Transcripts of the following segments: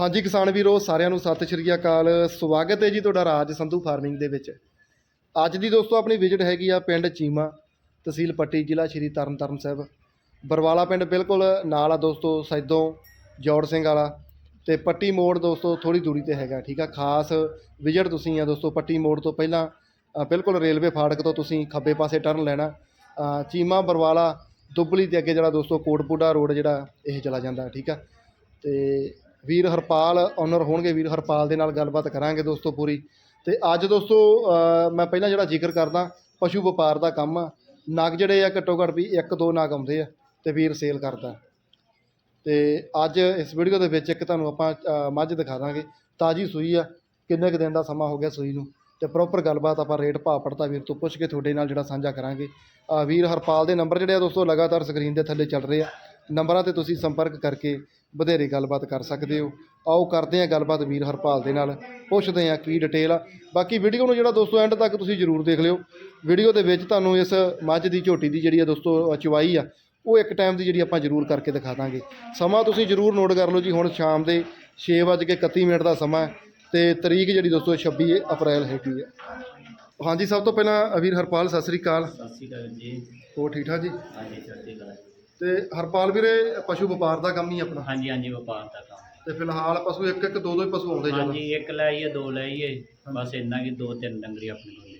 ਹਾਂਜੀ, ਕਿਸਾਨ ਵੀਰੋ, ਸਾਰਿਆਂ ਨੂੰ ਸਤਿ ਸ਼੍ਰੀ ਅਕਾਲ। ਸਵਾਗਤ ਹੈ ਜੀ ਤੁਹਾਡਾ ਰਾਜ ਸੰਧੂ ਫਾਰਮਿੰਗ ਦੇ ਵਿੱਚ। ਅੱਜ ਦੀ ਦੋਸਤੋ, ਆਪਣੀ ਵਿਜ਼ਿਟ ਹੈਗੀ ਆ ਪਿੰਡ ਚੀਮਾ, ਤਹਿਸੀਲ ਪੱਟੀ, ਜ਼ਿਲ੍ਹਾ ਸ਼੍ਰੀ ਤਰਨਤਾਰਨ ਸਾਹਿਬ। ਬਰਵਾਲਾ ਪਿੰਡ ਬਿਲਕੁਲ ਨਾਲ ਆ ਦੋਸਤੋ, ਸੈਦੋਂ, ਜੋੜ ਸਿੰਘ ਵਾਲਾ। ਤੇ ਪੱਟੀ ਮੋੜ ਦੋਸਤੋ ਥੋੜੀ ਦੂਰੀ ਤੇ ਹੈਗਾ, ਠੀਕ ਆ? ਖਾਸ ਵਿਜ਼ਿਟ ਤੁਸੀਂ ਆ ਦੋਸਤੋ, ਪੱਟੀ ਮੋੜ ਤੋਂ ਪਹਿਲਾਂ ਬਿਲਕੁਲ ਰੇਲਵੇ ਫਾਟਕ ਤੋਂ ਤੁਸੀਂ ਖੱਬੇ ਪਾਸੇ ਟਰਨ ਲੈਣਾ। ਚੀਮਾ, ਬਰਵਾਲਾ, ਦੁੱਬਲੀ ਦੇ ਅੱਗੇ ਜਿਹੜਾ ਦੋਸਤੋ, ਕੋਟਪੂਡਾ ਰੋਡ ਜਿਹੜਾ, ਇਹ ਚਲਾ ਜਾਂਦਾ, ਠੀਕ ਆ? ਤੇ ਵੀਰ ਹਰਪਾਲ ਓਨਰ ਹੋਣਗੇ, ਵੀਰ ਹਰਪਾਲ ਦੇ ਨਾਲ ਗੱਲਬਾਤ ਕਰਾਂਗੇ ਦੋਸਤੋ ਪੂਰੀ। ਤੇ ਅੱਜ ਦੋਸਤੋ ਮੈਂ ਪਹਿਲਾਂ ਜਿਹੜਾ ਜ਼ਿਕਰ ਕਰਦਾ, ਪਸ਼ੂ ਵਪਾਰ ਦਾ ਕੰਮ ਆ। ਨਗ ਜਿਹੜੇ ਆ, ਘੱਟੋ ਘੱਟ ਵੀ ਇੱਕ ਦੋ ਨਗ ਆਉਂਦੇ ਆ ਤੇ ਵੀਰ ਸੇਲ ਕਰਦਾ। ਤੇ ਅੱਜ ਇਸ ਵੀਡੀਓ ਦੇ ਵਿੱਚ ਇੱਕ ਤੁਹਾਨੂੰ ਆਪਾਂ ਮੱਝ ਦਿਖਾ ਦਾਂਗੇ। ਤਾਜੀ ਸੂਈ ਆ, ਕਿੰਨੇ ਕੁ ਦਿਨ ਦਾ ਸਮਾਂ ਹੋ ਗਿਆ ਸੂਈ ਨੂੰ। ਤੇ ਪ੍ਰੋਪਰ ਗੱਲਬਾਤ ਆਪਾਂ ਰੇਟ ਭਾਅ ਪੜਤਾ ਵੀਰ ਤੋਂ ਪੁੱਛ ਕੇ ਤੁਹਾਡੇ ਨਾਲ ਜਿਹੜਾ ਸਾਂਝਾ ਕਰਾਂਗੇ। ਵੀਰ ਹਰਪਾਲ ਦੇ ਨੰਬਰ ਜਿਹੜੇ ਆ ਦੋਸਤੋ, ਲਗਾਤਾਰ ਸਕਰੀਨ ਦੇ ਥੱਲੇ ਚੱਲ ਰਹੇ ਆ। ਨੰਬਰਾਂ ਤੇ ਤੁਸੀਂ ਸੰਪਰਕ ਕਰਕੇ ਵਧੇਰੇ ਗੱਲਬਾਤ ਕਰ ਸਕਦੇ ਹੋ। ਆਓ ਕਰਦੇ ਆ ਗੱਲਬਾਤ ਵੀਰ ਹਰਪਾਲ ਦੇ ਨਾਲ। ਪੁੱਛਦੇ ਆ ਕੀ ਡਿਟੇਲ ਆ। ਬਾਕੀ ਵੀਡੀਓ ਨੂੰ ਜਿਹੜਾ ਦੋਸਤੋ ਐਂਡ ਤੱਕ ਤੁਸੀਂ ਜ਼ਰੂਰ ਦੇਖ ਲਿਓ। ਵੀਡੀਓ ਦੇ ਵਿੱਚ ਤੁਹਾਨੂੰ ਇਸ ਮੱਝ ਦੀ ਝੋਟੀ ਦੀ ਜਿਹੜੀ ਆ ਦੋਸਤੋ ਚਵਾਈ ਆ ਉਹ ਇੱਕ ਟਾਈਮ ਦੀ ਜਿਹੜੀ ਆਪਾਂ ਜ਼ਰੂਰ ਕਰਕੇ ਦਿਖਾ ਦਾਂਗੇ। ਸਮਾਂ ਤੁਸੀਂ ਜ਼ਰੂਰ ਨੋਟ ਕਰ ਲਓ ਜੀ ਹੁਣ ਸ਼ਾਮ ਦੇ 6:31 ਮਿੰਟ ਦਾ ਸਮਾਂ ਹੈ ਤੇ ਤਰੀਕ ਜਿਹੜੀ ਦੋਸਤੋ 26 ਅਪ੍ਰੈਲ ਹੈਗੀ ਹੈ ਹਾਂਜੀ ਸਭ ਤੋਂ ਪਹਿਲਾਂ ਵੀਰ ਹਰਪਾਲ ਸਤਿ ਸ੍ਰੀ ਅਕਾਲ। ਸਤਿ ਸ਼੍ਰੀ ਅਕਾਲ ਜੀ। ਹੋਰ ਠੀਕ ਠਾਕ ਜੀ? ਹਾਂਜੀ ਚੜ੍ਹਦੀ ਕਲਾ ਤੇ ਹਰਪਾਲ ਵੀਰੇ ਪਸ਼ੂ ਵਪਾਰ ਦਾ ਕੰਮ ਹੀ ਆਪਣਾ। ਹਾਂਜੀ ਹਾਂਜੀ ਵਪਾਰ ਦਾ ਕੰਮ। ਤੇ ਫਿਲਹਾਲ ਪਸ਼ੂ ਇੱਕ ਇੱਕ ਦੋ ਦੋ ਹੀ ਪਸ਼ੂ ਆਉਂਦੇ ਚੱਲ ਹਾਂਜੀ ਇੱਕ ਲਾਈਏ ਦੋ ਲਾਈਏ ਬਸ ਇੰਨਾ ਕਿ ਦੋ ਤਿੰਨ ਡੰਗਰੀ ਆਪਣੇ ਕੋਲ ਨੇ।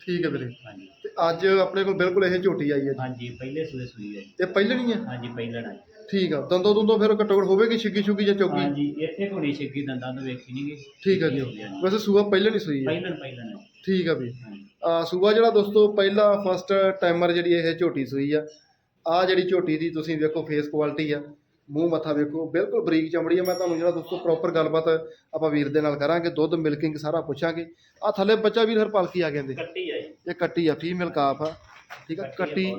ਠੀਕ ਹੈ ਵੀਰੇ। ਹਾਂਜੀ। ਤੇ ਅੱਜ ਆਪਣੇ ਕੋਲ ਬਿਲਕੁਲ ਇਹ ਝੋਟੀ ਆਈ ਹੈ ਜੀ। ਹਾਂਜੀ ਪਹਿਲੇ ਸੂਏ ਸੂਈ ਹੈ ਜੀ। ਇਹ ਪਹਿਲਣੀ ਹੈ? ਹਾਂਜੀ ਪਹਿਲਣ ਆਈ ਠੀਕ ਆ ਦੰਦੋਂ ਦੁੰਦੋਂ ਫਿਰ ਘੱਟੋ ਘੱਟ ਹੋਵੇਗੀ ਛਿੱਗੀ ਛੁੱਗੀ ਜਾਂ ਚੌਗੀ? ਹਾਂਜੀ ਇੱਥੇ ਕੋਣੀ ਛਿੱਗੀ ਦੰਦਾਂ ਤੋਂ ਵੇਖੀ ਨਹੀਂ ਗਈ। ਠੀਕ ਹੈ ਜੀ। ਵੈਸੇ ਸੂਆ ਪਹਿਲਾਂ ਨਹੀਂ ਸੂਈ ਹੈ। ਪਹਿਲਣ ਪਹਿਲਣ ਠੀਕ ਆ ਵੀ ਹਾਂਜੀ। ਆ ਸੂਆ ਜਿਹੜਾ ਦੋਸਤੋ ਪਹਿਲਾ ਫਸਟ ਟਾਈਮਰ ਜਿਹੜੀ ਇਹ ਝੋਟੀ ਸੂਈ ਆ। ਆ ਜਿਹੜੀ ਝੋਟੀ ਦੀ ਤੁਸੀਂ ਵੇਖੋ ਫੇਸ ਕੁਆਲਿਟੀ ਆ ਮੂੰਹ ਮੱਥਾ ਵੇਖੋ ਬਿਲਕੁਲ ਬਰੀਕ ਚਮੜੀ ਆ। ਮੈਂ ਤੁਹਾਨੂੰ ਜਿਹੜਾ ਦੋਸਤੋ ਪ੍ਰੋਪਰ ਗੱਲਬਾਤ ਆਪਾਂ ਵੀਰ ਦੇ ਨਾਲ ਕਰਾਂਗੇ ਦੁੱਧ ਮਿਲਕਿੰਗ ਸਾਰਾ ਪੁੱਛਾਂਗੇ। ਆ ਥੱਲੇ ਬੱਚਾ ਵੀਰ ਹਰਪਾਲ ਕੀ ਆ ਕਹਿੰਦੇ? ਕੱਟੀ ਹੈ ਜੀ। ਇਹ ਕੱਟੀ ਆ ਫੀਮੇਲ ਕਾਫ ਆ ਠੀਕ ਆ? ਕੱਟੀ।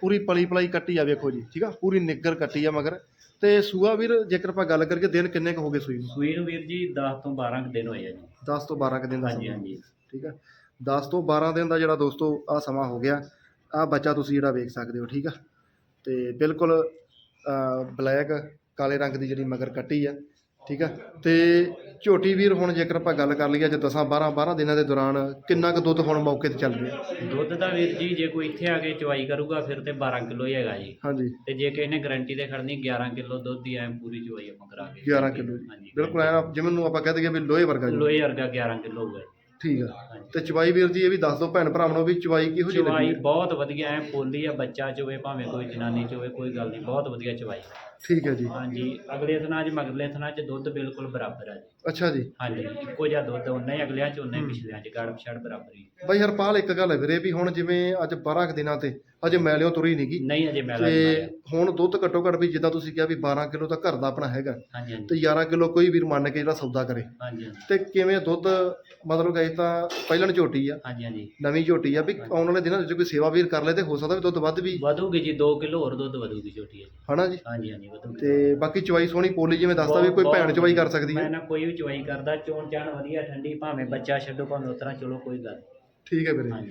ਪੂਰੀ ਪਲੀ ਪਲਾਈ ਕੱਟੀ ਆ ਵੇਖੋ ਜੀ ਠੀਕ ਆ? ਪੂਰੀ ਨਿੱਗਰ ਕੱਟੀ ਆ ਮਗਰ। ਤੇ ਸੂਆ ਵੀਰ ਜੇਕਰ ਆਪਾਂ ਗੱਲ ਕਰੀਏ ਦਿਨ ਕਿੰਨੇ ਕੁ ਹੋ ਗਏ ਸੂਈ ਨੂੰ? ਸੂਈ ਨੂੰ ਵੀਰ ਜੀ 10 ਤੋਂ 12 ਕੁ ਦਿਨ ਹੋਏ ਆ ਜੀ। 10 ਤੋਂ 12 ਕੁ ਦਿਨ ਦਾ ਹਾਂਜੀ ਹਾਂਜੀ। ਠੀਕ ਆ? 10 ਤੋਂ 12 ਦਿਨ ਦਾ ਜਿਹੜਾ ਦੋਸਤੋ ਆ ਸਮਾਂ ਹੋ ਗਿਆ। ਆ ਬੱਚਾ ਤੁਸੀਂ ਜਿਹੜਾ ਵੇਖ ਸਕਦੇ ਹੋ ਠੀਕ ਆ? ਤੇ ਬਿਲਕੁਲ ਬਲੈਕ ਕਾਲੇ ਰੰਗ ਦੀ ਜਿਹੜੀ ਮਗਰ ਕੱਟੀ ਆ ਠੀਕ ਆ? ਤੇ ਝੋਟੀ ਵੀਰ ਹੁਣ ਜੇਕਰ ਆਪਾਂ ਗੱਲ ਕਰ ਲਈਏ ਜੇ 10 12 12 ਦਿਨਾਂ ਦੇ ਦੌਰਾਨ ਕਿੰਨਾ ਕੁ ਦੁੱਧ ਹੁਣ ਮੌਕੇ ਤੇ ਚੱਲ ਰਿਹਾ? ਦੁੱਧ ਦਾ ਵੀਰ ਜੀ ਜੇ ਕੋਈ ਇੱਥੇ ਆ ਕੇ ਚਵਾਈ ਕਰੂਗਾ ਫਿਰ ਤੇ 12 ਕਿਲੋ ਹੀ ਹੈਗਾ ਜੀ। ਹਾਂਜੀ। ਤੇ ਜੇ ਕਿਸੇ ਨੇ ਗਾਰੰਟੀ ਤੇ ਖੜਨੀ 11 ਕਿਲੋ ਦੁੱਧ ਦੀ ਐ ਪੂਰੀ ਚਵਾਈ ਆਪਾਂ ਕਰਾ ਕੇ 11 ਕਿਲੋ ਬਿਲਕੁਲ ਐਂ ਜਿਵੇਂ ਨੂੰ ਆਪਾਂ ਕਹਿ ਦਈਏ ਵੀ ਲੋਹੇ ਵਰਗਾ ਲੋਹੇ ਵਰਗਾ 11 ਕਿਲੋ ਹੋਊਗਾ। ਠੀਕ ਆ। ਤੇ ਚਵਾਈ ਵੀਰ ਜੀ ਇਹ ਵੀ ਦੱਸ ਦਿਓ ਭੈਣ ਭਰਾਵਾਂ ਨੂੰ ਵੀ ਚਵਾਈ ਕਿਹੋ ਜਿਹੀ ਚਵਾਈ ਲੱਗੀ ਹੈ? ਬਹੁਤ ਵਧੀਆ ਐ ਪੋਲੀ ਆ ਬੱਚਾ ਚੋਵੇ ਭਾਵੇਂ ਕੋਈ ਜਨਾਨੀ ਚੋਵੇ ਕੋਈ ਗੱਲ ਨਹੀਂ ਬਹੁਤ ਵਧੀਆ ਚਵਾਈ। ਠੀਕ ਹੈ ਜੀ। ਹਾਂਜੀ ਅਗਲੇ ਥਣਾ 'ਚ ਮਗਰਲੇ ਥਣਾ 'ਚ ਦੁੱਧ ਬਿਲਕੁਲ ਬਰਾਬਰ ਆ ਜੀ। ਅੱਛਾ ਜੀ। ਹਾਂਜੀ ਇੱਕੋ ਜਿਹਾ ਦੁੱਧ ਉਹਨਾਂ ਹੀ ਅਗਲਿਆਂ 'ਚ ਉਹਨਾਂ ਹੀ ਪਿਛਲਿਆਂ 'ਚ ਗੜ ਪਛੜ ਬਰਾਬਰ ਬਾਈ ਹਰਪਾਲ ਇੱਕ ਗੱਲ ਹੈ ਵੀਰੇ ਵੀ ਹੁਣ ਜਿਵੇਂ ਅੱਜ 12 ਕੁ ਦਿਨਾਂ ਤੇ ਅਜੇ ਮੈਲਿਓ ਤੁਰੀ ਨਹੀਂਗੀ ਨਹੀਂ ਅਜੇ ਮੈਲਾ ਤੇ ਨਹੀਂ ਆਇਆ ਹੁਣ ਦੁੱਧ ਘੱਟੋ ਘੱਟ ਵੀ ਜਿੱਦਾਂ ਤੁਸੀਂ ਕਿਹਾ ਵੀ 12 ਕਿਲੋ ਤਾਂ ਘਰ ਦਾ ਆਪਣਾ ਹੈਗਾ। ਹਾਂਜੀ ਹਾਂਜੀ। ਤੇ 11 ਕਿਲੋ ਕੋਈ ਵੀਰ ਮੰਨ ਕੇ ਜਿਹੜਾ ਸੌਦਾ ਕਰੇ। ਹਾਂਜੀ ਹਾਂਜੀ। ਤੇ ਕਿਵੇਂ ਦੁੱਧ ਮਤਲਬ ਕਿ ਇਹ ਤਾਂ ਪਹਿਲਣ ਝੋਟੀ ਆ। ਹਾਂਜੀ ਹਾਂਜੀ। ਨਵੀਂ ਝੋਟੀ ਆ ਵੀ ਆਉਣ ਵਾਲੇ ਦਿਨਾਂ ਵਿੱਚ ਕੋਈ ਸੇਵਾ ਵੀਰ ਕਰ ਲੇ ਤੇ ਹੋ ਸਕਦਾ ਵੀ ਦੁੱਧ ਵੱਧ ਵੀ ਵਧੂਗੀ ਜੀ 2 ਕਿਲੋ ਹੋਰ ਦੁੱਧ ਵਧੂਗੀ ਛੋਟੀ ਹੈ ਜੀ ਹਨਾ ਜੀ? ਹਾਂਜੀ ਹਾਂਜੀ ਵਧੂਗੀ। ਤੇ ਬਾਕੀ ਚਵਾਈ ਸੋਹਣੀ ਪੋਲੀ ਜਿਵੇਂ ਦੱਸਦਾ ਵੀ ਕੋਈ ਬਹੁਤ- ਭੈਣ ਚਵਾਈ ਕਰ ਸਕਦੀ ਮੈਂ ਹੈ ਨਾ ਕੋਈ ਵੀ ਚਵਾਈ ਕਰਦਾ ਚੋਣ ਚਾਣ ਵਧੀਆ ਠੰਡੀ ਭਾਵੇਂ ਬੱਚਾ ਛੱਡੋ ਭਾਵੇਂ ਉਤਰਾ ਚਲੋ ਕੋਈ ਗੱਲ ਨਹੀਂ। ਠੀਕ ਹੈ ਵੀਰੇ ਹਾਂਜੀ।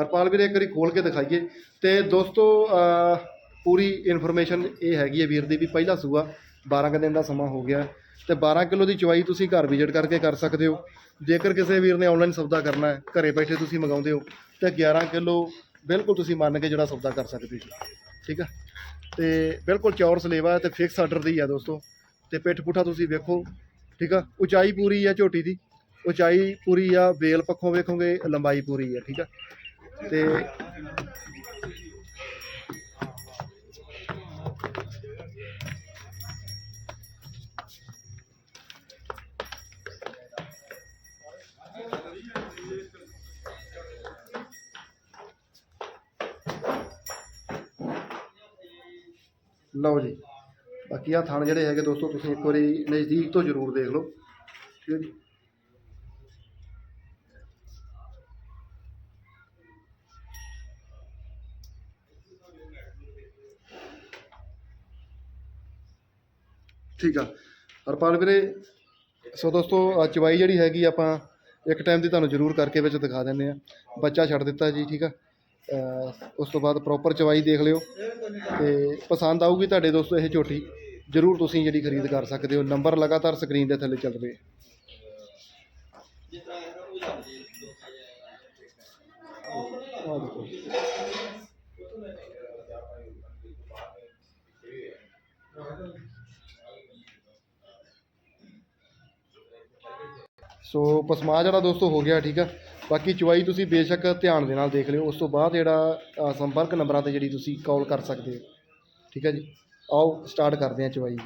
ਹਰਪਾਲ ਵੀਰੇ ਇੱਕ ਵਾਰੀ ਖੋਲ ਕੇ ਦਿਖਾਈਏ। ਤੇ ਦੋਸਤੋ ਅਹ, ਪੂਰੀ ਇਨਫੋਰਮੇਸ਼ਨ ਇਹ ਹੈਗੀ ਹੈ ਵੀਰ ਦੀ ਵੀ ਪਹਿਲਾ ਸੂਆ 12 ਕੁ ਦਿਨ ਦਾ ਸਮਾਂ ਹੋ ਗਿਆ। ਤੇ 12 ਕਿਲੋ ਦੀ ਚਵਾਈ ਤੁਸੀਂ ਘਰ ਵਿਜ਼ਿਟ ਕਰਕੇ ਕਰ ਸਕਦੇ ਹੋ। ਜੇਕਰ ਕਿਸੇ ਵੀਰ ਨੇ ਆਨਲਾਈਨ ਸੌਦਾ ਕਰਨਾ ਹੈ ਘਰੇ ਬੈਠੇ ਤੁਸੀਂ ਮੰਗਾਉਂਦੇ ਹੋ ਤੇ 11 ਕਿਲੋ ਬਿਲਕੁਲ ਤੁਸੀਂ ਮੰਨ ਕੇ ਜਿਹੜਾ ਸੌਦਾ ਕਰ ਸਕਦੇ ਹੋ ਠੀਕ ਆ? ਤੇ ਬਿਲਕੁਲ ਚੌਰ ਸਲੇਵਾ ਹੈ ਤੇ ਫਿਕਸ ਆਰਡਰ ਦੀ ਆ ਦੋਸਤੋ। ਤੇ ਪਿੱਠ ਪੁੱਠਾ ਤੁਸੀਂ ਵੇਖੋ। ਠੀਕ ਆ? ਉਚਾਈ ਪੂਰੀ ਆ ਝੋਟੀ ਦੀ। ਉਚਾਈ ਪੂਰੀ ਆ, ਵੇਲ ਪੱਖੋਂ ਵੇਖੋਗੇ, ਲੰਬਾਈ ਪੂਰੀ ਆ, ਠੀਕ ਆ? ਤੇ ਲਓ ਜੀ, ਬਾਕੀ ਆ ਥਾਣ ਜਿਹੜੇ ਹੈਗੇ ਦੋਸਤੋ, ਤੁਸੀਂ ਇੱਕ ਵਾਰੀ ਨਜ਼ਦੀਕ ਤੋਂ ਜ਼ਰੂਰ ਦੇਖ ਲਓ। ਠੀਕ ਹੈ ਜੀ। ਠੀਕ ਆ। ਹਰਪਾਲ ਵੀਰੇ, ਸੋ ਦੋਸਤੋ ਆ ਚਵਾਈ ਜਿਹੜੀ ਹੈਗੀ ਆਪਾਂ ਇੱਕ ਟਾਈਮ ਦੀ ਤੁਹਾਨੂੰ ਜ਼ਰੂਰ ਕਰਕੇ ਵਿੱਚ ਦਿਖਾ ਦਿੰਦੇ ਆ ਬੱਚਾ ਛੱਡ ਦਿੱਤਾ ਜੀ, ਠੀਕ ਆ। ਅਹ ਉਸ ਤੋਂ ਬਾਅਦ ਪ੍ਰੋਪਰ ਚਵਾਈ ਦੇਖ ਲਿਓ। ਤੇ ਪਸੰਦ ਆਊਗੀ ਤੁਹਾਡੇ ਦੋਸਤੋ ਇਹ ਝੋਟੀ, ਜਰੂਰ ਤੁਸੀਂ ਜਿਹੜੀ ਖਰੀਦ ਕਰ ਸਕਦੇ ਹੋ। ਨੰਬਰ ਲਗਾਤਾਰ ਸਕਰੀਨ ਦੇ ਥੱਲੇ ਚੱਲ ਰਹੇ ਆਹ ਦੇਖੋ। ਸੋ ਪਸਮਾ ਜਿਹੜਾ ਦੋਸਤੋ ਹੋ ਗਿਆ, ਠੀਕ ਆ। ਬਾਕੀ ਚੁਆਈ ਤੁਸੀਂ ਬੇਸ਼ੱਕ ਧਿਆਨ ਦੇ ਨਾਲ ਦੇਖ ਲਿਓ। ਉਸ ਤੋਂ ਬਾਅਦ ਜਿਹੜਾ ਸੰਪਰਕ ਨੰਬਰਾਂ ਤੇ ਜਿਹੜੀ ਤੁਸੀਂ ਕਾਲ ਕਰ ਸਕਦੇ ਹੋ। ਠੀਕ ਹੈ ਜੀ? ਆਓ ਸਟਾਰਟ ਕਰਦੇ ਹਾਂ ਚੁਆਈ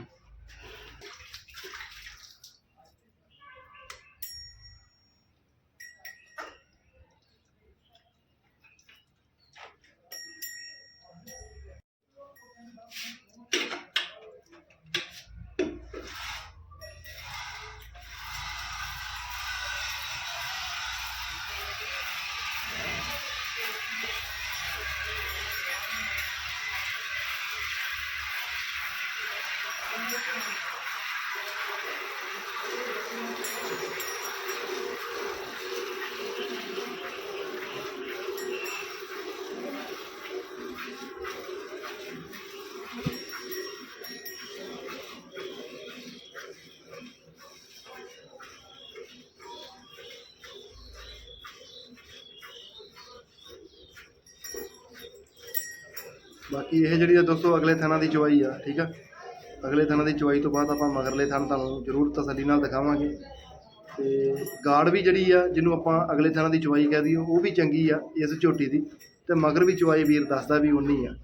ਬਾਕੀ ਇਹ ਜਿਹੜੀ ਆ ਦੋਸਤੋ, ਅਗਲੇ ਥਾਣਾ ਦੀ ਚਵਾਈ ਆ, ਠੀਕ ਆ? ਅਗਲੇ ਥਾਣਾ ਦੀ ਚੁਆਈ ਤੋਂ ਬਾਅਦ ਆਪਾਂ ਮਗਰਲੇ ਥਾਣ ਤੁਹਾਨੂੰ ਜ਼ਰੂਰ ਤਸੱਲੀ ਨਾਲ ਦਿਖਾਵਾਂਗੇ। ਤੇ ਗਾੜ ਵੀ ਜਿਹੜੀ ਆ, ਜਿਹਨੂੰ ਆਪਾਂ ਅਗਲੇ ਥਾਣਾ ਦੀ ਚਵਾਈ ਕਹਿ ਦਈਏ, ਉਹ ਵੀ ਚੰਗੀ ਆ ਇਸ ਝੋਟੀ ਦੀ। ਤੇ ਮਗਰ ਵੀ ਚਵਾਈ ਵੀਰ ਦੱਸਦਾ ਵੀ ਉਨੀ ਆ।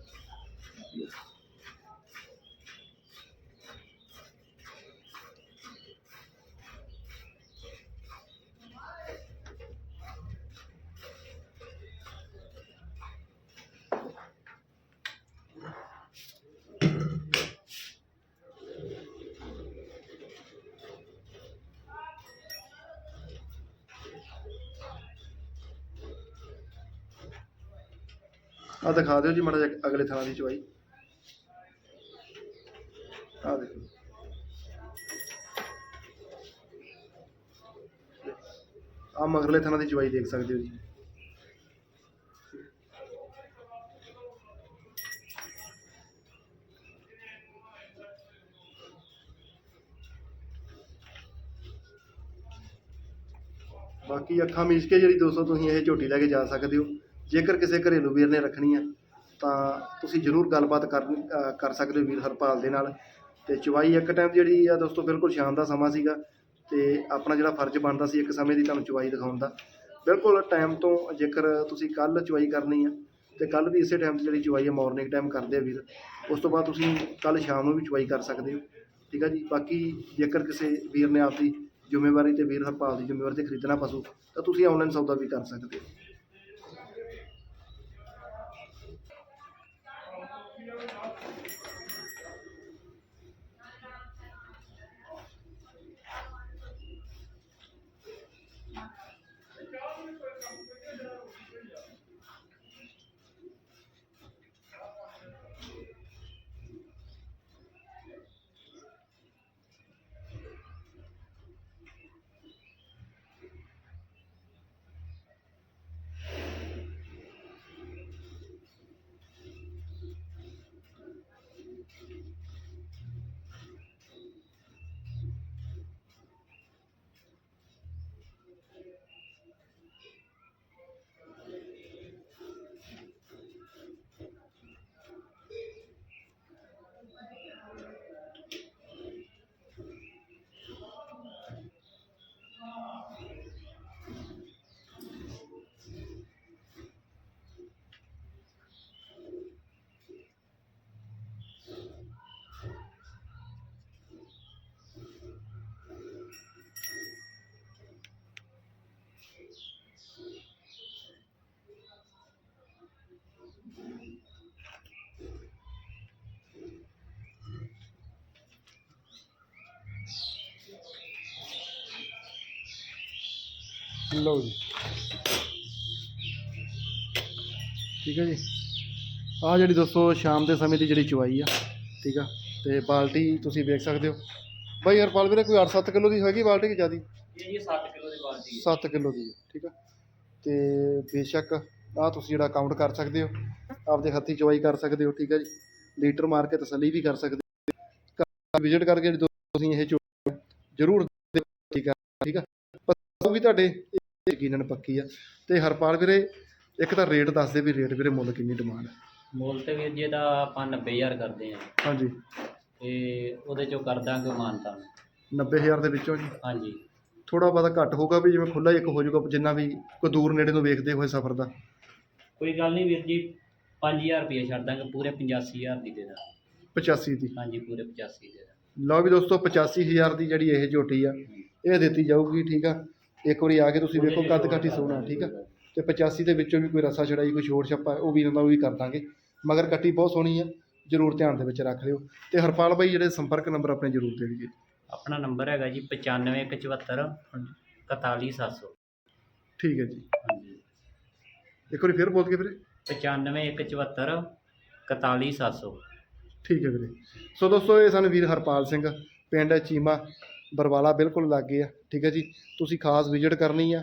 ਆ ਦਿਖਾ ਦਿਓ ਜੀ ਮਾੜਾ ਜਿਹਾ ਅਗਲੇ ਥਾਣਾ ਦੀ ਚੁਆਈ। ਆ ਦੇਖੋ। ਆ ਮਗਰਲੇ ਥਾਣਾ ਦੀ ਚੁਆਈ ਦੇਖ ਸਕਦੇ ਹੋ ਜੀ। ਬਾਕੀ ਅੱਖਾਂ ਮੀਚ ਕੇ ਜਿਹੜੀ ਦੋਸਤੋ ਤੁਸੀਂ ਇਹ ਝੋਟੀ ਲੈ ਕੇ ਜਾ ਸਕਦੇ ਹੋ। ਜੇਕਰ ਕਿਸੇ ਘਰੇਲੂ ਵੀਰ ਨੇ ਰੱਖਣੀ ਆ, ਤਾਂ ਤੁਸੀਂ ਜ਼ਰੂਰ ਗੱਲਬਾਤ ਕਰ ਕਰ ਸਕਦੇ ਹੋ ਵੀਰ ਹਰਪਾਲ ਦੇ ਨਾਲ। ਤੇ ਚਵਾਈ ਇੱਕ ਟਾਈਮ ਜਿਹੜੀ ਆ ਦੋਸਤੋ, ਬਿਲਕੁਲ ਸ਼ਾਮ ਦਾ ਸਮਾਂ ਸੀਗਾ ਤੇ ਆਪਣਾ ਜਿਹੜਾ ਫਰਜ਼ ਬਣਦਾ ਸੀ ਇੱਕ ਸਮੇਂ ਦੀ ਤੁਹਾਨੂੰ ਚਵਾਈ ਦਿਖਾਉਣ ਦਾ। ਬਿਲਕੁਲ ਟਾਈਮ ਤੋਂ ਜੇਕਰ ਤੁਸੀਂ ਕੱਲ ਚਵਾਈ ਕਰਨੀ ਆ, ਤੇ ਕੱਲ ਵੀ ਇਸੇ ਟਾਈਮ 'ਤੇ ਜਿਹੜੀ ਚਵਾਈ ਆ ਮਾਰਨਿੰਗ ਟਾਈਮ ਕਰਦੇ ਆ ਵੀਰ। ਉਸ ਤੋਂ ਬਾਅਦ ਤੁਸੀਂ ਕੱਲ ਸ਼ਾਮ ਨੂੰ ਵੀ ਚਵਾਈ ਕਰ ਸਕਦੇ ਹੋ। ਠੀਕ ਆ ਜੀ? ਬਾਕੀ ਜੇਕਰ ਕਿਸੇ ਵੀਰ ਨੇ ਆਪਦੀ ਜ਼ਿੰਮੇਵਾਰੀ ਤੇ ਵੀਰ ਹਰਪਾਲ ਦੀ ਜ਼ਿੰਮੇਵਾਰੀ ਤੇ ਖਰੀਦਣਾ ਪਸ਼ੂ, ਤਾਂ ਤੁਸੀਂ ਆਨਲਾਈਨ ਸੌਦਾ ਵੀ ਕਰ ਸਕਦੇ ਹੋ। ਲਓ ਜੀ। ਠੀਕ ਹੈ ਜੀ। ਆ ਜਿਹੜੀ ਦੋਸਤੋ ਸ਼ਾਮ ਦੇ ਸਮੇਂ ਦੀ ਜਿਹੜੀ ਚੁਆਈ ਆ ਠੀਕ ਆ। ਤੇ ਬਾਲਟੀ ਤੁਸੀਂ ਵੇਖ ਸਕਦੇ ਹੋ। ਬਾਈ ਹਰਪਾਲ ਵੀਰੇ ਕੋਈ 8-7 ਕਿਲੋ ਦੀ ਹੈਗੀ ਬਾਲਟੀ ਕਿ ਜ਼ਿਆਦੀ? ਇਹ ਜੀ 7 ਕਿਲੋ ਦੀ ਬਾਲਟੀ ਹੈ। 7 ਕਿਲੋ ਦੀ ਠੀਕ ਆ। ਤੇ ਬੇਸ਼ੱਕ ਆ ਤੁਸੀਂ ਜਿਹੜਾ ਕਾਊਂਟ ਕਰ ਸਕਦੇ ਹੋ ਆਪਦੇ ਹੱਥੀ ਚੁਆਈ ਕਰ ਸਕਦੇ ਹੋ ਠੀਕ ਹੈ ਜੀ। ਲੀਟਰ ਮਾਰ ਕੇ ਤਸੱਲੀ ਵੀ ਕਰ ਸਕਦੇ ਹੋ। ਵਿਜ਼ਿਟ ਕਰਕੇ ਤੁਸੀਂ ਇਹ ਜ਼ਰੂਰ ਠੀਕ ਆ ਠੀਕ ਆ। ਵੀ ਤੁਹਾਡੇ ਇਹ ਯਕੀਨਨ ਪੱਕੀ ਆ। ਤੇ ਹਰਪਾਲ ਵੀਰੇ ਇੱਕ ਤਾਂ ਰੇਟ ਦੱਸ ਦੇ ਵੀ ਰੇਟ ਵੀਰੇ ਮੁੱਲ ਕਿੰਨੀ ਡਿਮਾਂਡ ਹੈ ਮੁੱਲ ਤੇ ਵੀਰ ਜੀ ਦਾ ਆਪਾਂ 90000 ਕਰਦੇ ਆ। ਹਾਂਜੀ। ਤੇ ਉਹਦੇ ਚੋਂ ਕਰ ਦਾਂਗੇ ਮਾਨਤਾ 90000 ਦੇ ਵਿੱਚੋਂ ਜੀ? ਹਾਂਜੀ। ਥੋੜਾ ਬਹੁਤਾ ਘੱਟ ਹੋਊਗਾ ਵੀ ਜਿਵੇਂ ਖੁੱਲਾ ਇੱਕ ਹੋ ਜਾਊਗਾ ਜਿੰਨਾ ਵੀ ਕੋਈ ਦੂਰ ਨੇੜੇ ਤੋਂ ਵੇਖਦੇ ਹੋਏ ਸਫ਼ਰ ਦਾ। ਕੋਈ ਗੱਲ ਨਹੀਂ ਵੀਰ ਜੀ 5000 ਰੁਪਏ ਛੱਡ ਦਾਂਗੇ ਪੂਰੇ 85000 ਦੀ ਦੇ ਦਾਂ 85 ਦੀ? ਹਾਂਜੀ ਪੂਰੇ 85 ਦੇ ਦਾਂ ਲਓ ਵੀ ਦੋਸਤੋ 85000 ਦੀ ਜਿਹੜੀ ਇਹ ਝੋਟੀ ਆ ਇਹ ਦਿੱਤੀ ਜਾਊਗੀ ਠੀਕ ਆ? ਇੱਕ ਵਾਰੀ ਆ ਕੇ ਤੁਸੀਂ ਵੇਖੋ ਕੱਦ ਕਾਠੀ ਸੋਹਣਾ ਠੀਕ ਆ? ਤੇ 85 ਦੇ ਵਿੱਚੋਂ ਵੀ ਕੋਈ ਰਸਾ ਛੜਾਈ ਕੋਈ ਛੋੜ ਛੱਪਾ ਉਹ ਵੀ ਦਾ ਉਹ ਵੀ ਕਰ ਦਾਂਗੇ। ਮਗਰ ਕੱਟੀ ਬਹੁਤ ਸੋਹਣੀ ਆ ਜਰੂਰ ਧਿਆਨ ਦੇ ਵਿੱਚ ਰੱਖ ਲਿਓ। ਤੇ ਹਰਪਾਲ ਬਾਈ ਜਿਹੜੇ ਸੰਪਰਕ ਨੰਬਰ ਆਪਣੇ ਜਰੂਰ ਦੇ ਦਿਓ ਆਪਣਾ ਨੰਬਰ ਹੈਗਾ ਜੀ 95174 ਹਾਂਜੀ 41700 ਠੀਕ ਹੈ ਜੀ। ਹਾਂਜੀ। ਇੱਕ ਵਾਰੀ ਫੇਰ ਬੋਲ ਕੇ ਵੀਰੇ। 95174 41700 ਠੀਕ ਹੈ ਵੀਰੇ। ਸੋ ਦੋਸਤੋ ਇਹ ਸਨ ਵੀਰ ਹਰਪਾਲ ਸਿੰਘ ਪਿੰਡ ਚੀਮਾ। ਬਰਵਾਲਾ ਬਿਲਕੁਲ ਲਾਗੇ ਆ ਠੀਕ ਹੈ ਜੀ? ਤੁਸੀਂ ਖਾਸ ਵਿਜ਼ਿਟ ਕਰਨੀ ਆ।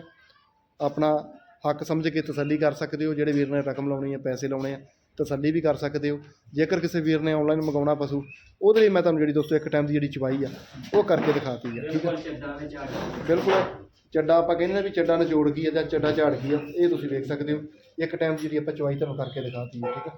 ਆਪਣਾ ਹੱਕ ਸਮਝ ਕੇ ਤਸੱਲੀ ਕਰ ਸਕਦੇ ਹੋ। ਜਿਹੜੇ ਵੀਰ ਨੇ ਰਕਮ ਲਾਉਣੀ ਹੈ ਪੈਸੇ ਲਾਉਣੇ ਆ ਤਸੱਲੀ ਵੀ ਕਰ ਸਕਦੇ ਹੋ। ਜੇਕਰ ਕਿਸੇ ਵੀਰ ਨੇ ਆਨਲਾਈਨ ਮੰਗਾਉਣਾ ਪਸ਼ੂ ਉਹਦੇ ਲਈ ਮੈਂ ਤੁਹਾਨੂੰ ਜਿਹੜੀ ਦੋਸਤੋ ਇੱਕ ਟਾਈਮ ਦੀ ਜਿਹੜੀ ਚਵਾਈ ਆ ਉਹ ਕਰਕੇ ਦਿਖਾਤੀ ਆ। ਠੀਕ ਹੈ? ਬਿਲਕੁਲ ਚੱਡਾ ਆ ਬਿਲਕੁਲ। ਆਪਾਂ ਕਹਿੰਦੇ ਨੇ ਵੀ ਚੱਡਾ ਨਿਚੋੜ ਗਈ ਆ ਜਾਂ ਚੱਡਾ ਝਾੜ ਗਈ ਆ ਇਹ ਤੁਸੀਂ ਵੇਖ ਸਕਦੇ ਹੋ। ਇੱਕ ਟਾਈਮ ਜਿਹੜੀ ਆਪਾਂ ਚਵਾਈ ਤੁਹਾਨੂੰ ਕਰਕੇ ਦਿਖਾਤੀ ਆ ਠੀਕ ਹੈ?